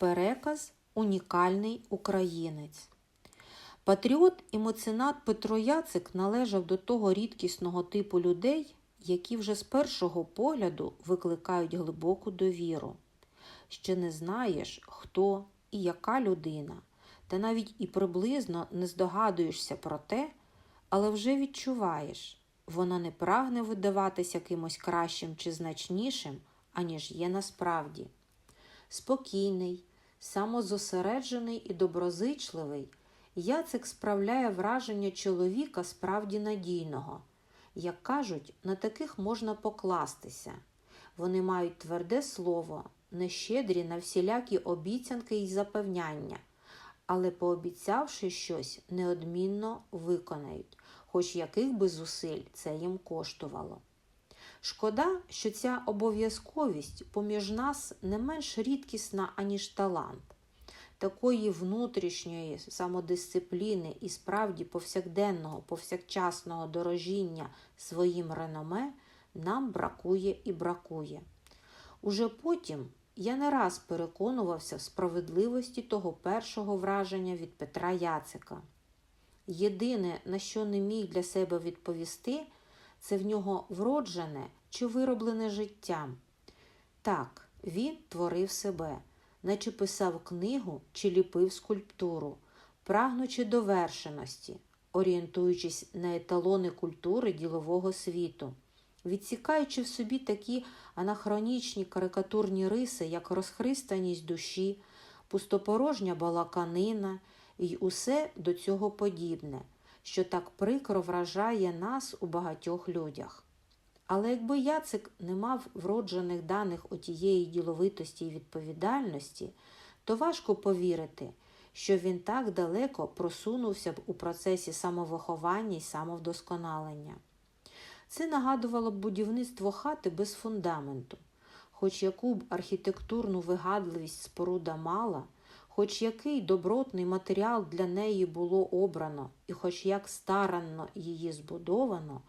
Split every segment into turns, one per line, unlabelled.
Переказ унікальний українець. Патріот і меценат Петро Яцик належав до того рідкісного типу людей, які вже з першого погляду викликають глибоку довіру. Ще не знаєш, хто і яка людина, та навіть і приблизно не здогадуєшся про те, але вже відчуваєш, вона не прагне видаватися кимось кращим чи значнішим, аніж є насправді. Спокійний, самозосереджений і доброзичливий, Яцик справляє враження чоловіка справді надійного. Як кажуть, на таких можна покластися. Вони мають тверде слово, нещедрі на всілякі обіцянки і запевняння, але, пообіцявши щось, неодмінно виконають, хоч яких би зусиль це їм коштувало. Шкода, що ця обов'язковість поміж нас не менш рідкісна, аніж талант. Такої внутрішньої самодисципліни і справді повсякденного, повсякчасного дорожіння своїм реноме нам бракує і бракує. Уже потім я не раз переконувався в справедливості того першого враження від Петра Яцика. Єдине, на що не міг для себе відповісти, це в нього вроджене чи вироблене життям. Так, він творив себе, наче писав книгу чи ліпив скульптуру, прагнучи довершеності, орієнтуючись на еталони культури ділового світу, відсікаючи в собі такі анахронічні карикатурні риси, як розхристаність душі, пустопорожня балаканина і усе до цього подібне, що так прикро вражає нас у багатьох людях. Але якби Яцик не мав вроджених даних отієї діловитості і відповідальності, то важко повірити, що він так далеко просунувся б у процесі самовиховання і самовдосконалення. Це нагадувало б будівництво хати без фундаменту, хоч яку б архітектурну вигадливість споруда мала, хоч який добротний матеріал для неї було обрано, і хоч як старанно її збудовано.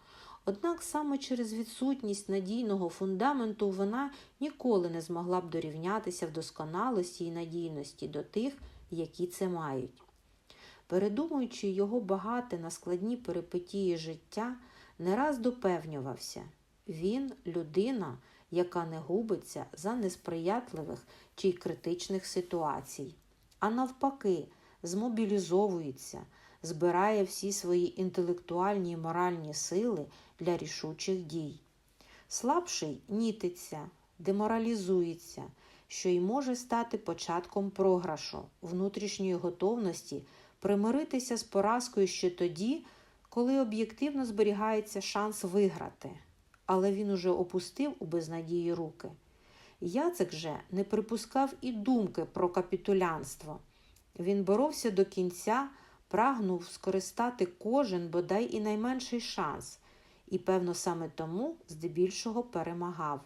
Однак саме через відсутність надійного фундаменту вона ніколи не змогла б дорівнятися в досконалості і надійності до тих, які це мають. Передумуючи його багате на складні перипетії життя, не раз допевнювався він людина, яка не губиться за несприятливих чи критичних ситуацій, а навпаки, змобілізовується, збирає всі свої інтелектуальні і моральні сили для рішучих дій. Слабший нітиться, деморалізується, що й може стати початком програшу, внутрішньої готовності примиритися з поразкою ще тоді, коли об'єктивно зберігається шанс виграти, але він уже опустив у безнадії руки. Яцик же не припускав і думки про капітулянство. Він боровся до кінця, прагнув скористати кожен бодай і найменший шанс, і, певно, саме тому здебільшого перемагав.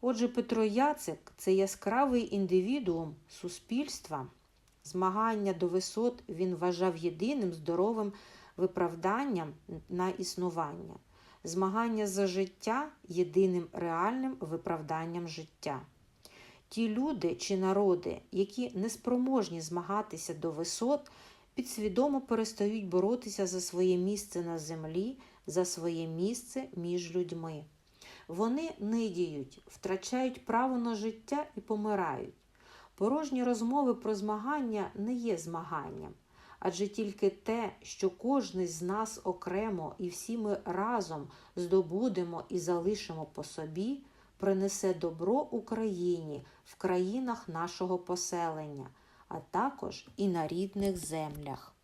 Отже, Петро Яцик це яскравий індивідуум суспільства. Змагання до висот він вважав єдиним здоровим виправданням на існування, змагання за життя єдиним реальним виправданням життя. Ті люди чи народи, які неспроможні змагатися до висот, підсвідомо перестають боротися за своє місце на землі, за своє місце між людьми. Вони нидіють, втрачають право на життя і помирають. Порожні розмови про змагання не є змаганням, адже тільки те, що кожний з нас окремо і всі ми разом здобудемо і залишимо по собі, принесе добро Україні в країнах нашого поселення, а також і на рідних землях.